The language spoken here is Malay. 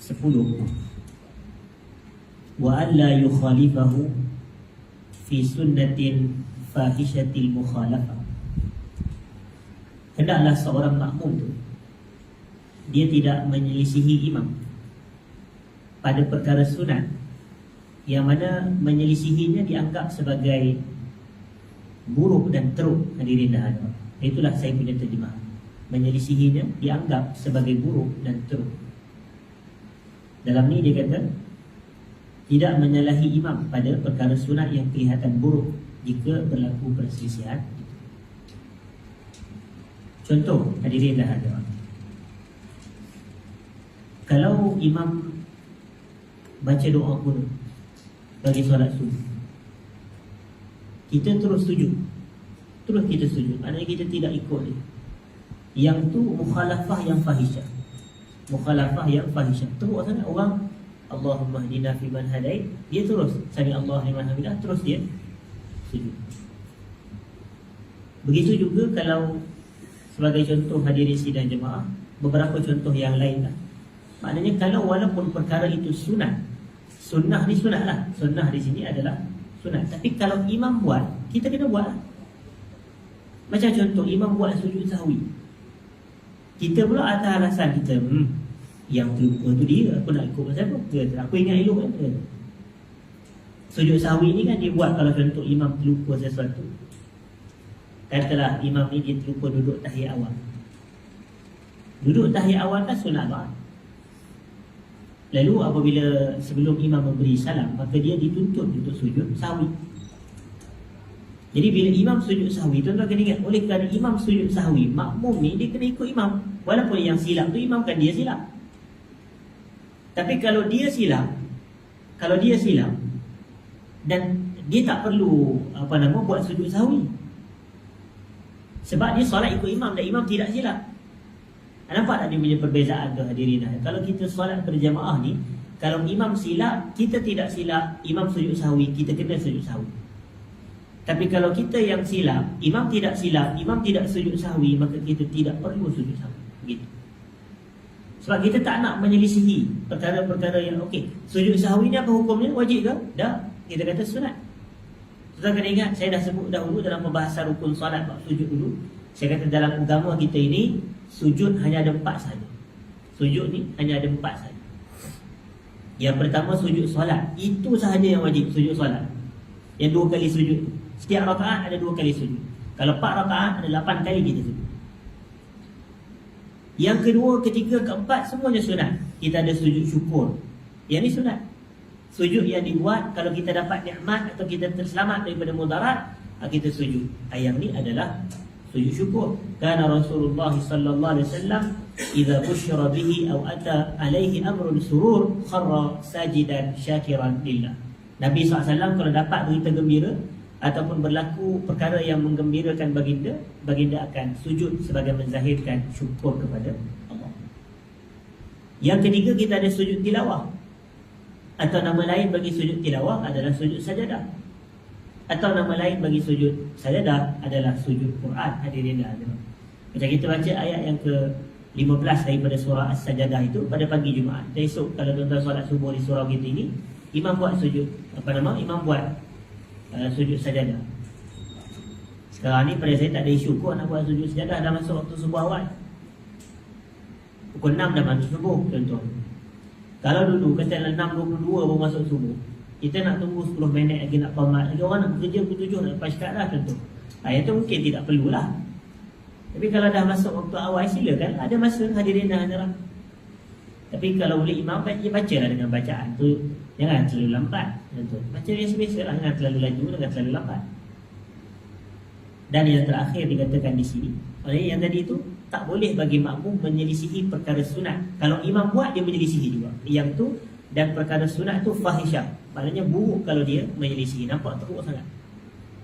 Sepuluh. Wa an la yukhalifahu Fi sunnatin fahishatil mukhalafah Hendaklah seorang makmum tu Dia tidak menyelisihi imam Pada perkara sunat. Yang mana menyelisihinya dianggap sebagai Buruk dan teruk hadirin dah ada Itulah saya punya terjemah. Menyelisihinya dianggap sebagai buruk dan teruk Dalam ni dia kata Tidak menyalahi imam pada perkara sunat yang kelihatan buruk Jika berlaku perselisihan. Contoh hadirin dah ada Kalau imam Baca doa kunut Bagi solat subuh Kita terus sujud Terus kita sujud Maknanya kita tidak ikut dia. Yang tu mukhalafah yang fahisyah Mukhalafah yang fahisyah Terus sangat orang Allahumma hdina fi man hadait. Dia terus Sami Allah liman hamidah. Terus dia sujud. Begitu juga kalau Sebagai contoh hadirin sidang jemaah Beberapa contoh yang lain lah. Maknanya kalau walaupun perkara itu sunat Sunnah ni sunat lah. Sunnah di sini adalah sunat. Tapi kalau imam buat Kita kena buat lah. Macam contoh imam buat sujud sahwi Kita pula atas alasan kita hmm, Yang terlupa tu dia Aku nak ikut pasal apa? Dia, Aku ingat elok kan? Dia. Sujud sahwi ni kan dia buat Kalau contoh imam terlupa sesuatu. Katalah imam ni dia terlupa duduk tahiyat awal. Duduk tahiyat awal kan sunat lah Lalu apabila sebelum imam memberi salam Maka dia dituntut untuk sujud sahwi Jadi bila imam sujud sahwi Tuan-tuan kena ingat Oleh kerana imam sujud sahwi Makmum ni dia kena ikut imam Walaupun yang silap tu imam kan dia silap Tapi kalau dia silap Kalau dia silap Dan dia tak perlu Apa nama buat sujud sahwi sebab dia solat ikut imam dan imam tidak silap. Nampak tak dia punya perbezaan tu hadirin? Kalau kita solat berjamaah ni, kalau imam silap, kita tidak silap, imam sujud sahwi, kita kena sujud sahwi. Tapi kalau kita yang silap, imam tidak silap, imam tidak sujud sahwi, maka kita tidak perlu sujud sahwi. Begitu. Sebab kita tak nak menyelisihi perkara-perkara yang okey. Sujud sahwi ni apa hukumnya? Wajib ke? Dah. Kita kata sunat. Tuan kena ingat, saya dah sebut dahulu dalam pembahasan rukun solat bab sujud dulu. Saya kata dalam agama kita ini, sujud hanya ada empat saja. Sujud ni hanya ada empat saja. Yang pertama sujud solat. Itu sahaja yang wajib, sujud solat. Yang dua kali sujud. Setiap rakaat ada dua kali sujud. Kalau empat rakaat ada lapan kali kita sujud. Yang kedua, ketiga, keempat, semuanya sunat. Kita ada sujud syukur. Yang ni sunat. Sujud yang dibuat kalau kita dapat nikmat atau kita terselamat daripada mudarat, kita sujud. Ayat ni adalah sujud syukur. Karena Rasulullah sallallahu alaihi wasallam busyira bihi aw ata alaihi amrun surur kharra sajidan syakiran lillah. Nabi SAW kalau dapat berita gembira ataupun berlaku perkara yang menggembirakan baginda, baginda akan sujud sebagai menzahirkan syukur kepada Allah. Yang ketiga kita ada sujud tilawah. Atau nama lain bagi sujud tilawah adalah sujud sajadah Atau nama lain bagi sujud sajadah adalah sujud Quran Hadirin dan hadirin Macam kita baca ayat yang ke 15 daripada surah As-Sajadah itu pada pagi Jumaat Dan esok kalau tuan-tuan solat subuh di surau kita ini Imam buat sujud Apa nama? Imam buat uh, sujud sajadah. Sekarang ni pada saya tak ada isu kot nak buat sujud sajadah Dah masuk waktu subuh awal. Pukul 6 dah masuk subuh tuan-tuan. Kalau dulu kata 6.22 baru masuk subuh Kita nak tunggu 10 minit lagi nak pamat Lagi orang nak bekerja pukul 7 nak lepas sekat dah tentu ha, Yang tu mungkin tidak perlulah. Tapi kalau dah masuk waktu awal silakan. Ada masa hadirin dan hadirat Tapi kalau boleh imam baca, baca lah dengan bacaan tu Jangan terlalu lambat tentu. Baca biasa-biasa lah Jangan terlalu laju, jangan terlalu lambat Dan yang terakhir dikatakan di sini Oleh yang tadi tu tak boleh bagi makmum menyelisihi perkara sunat. Kalau imam buat dia menyelisihi juga. Yang tu dan perkara sunat tu fahisyah. Maknanya buruk kalau dia menyelisihi. Nampak teruk sangat.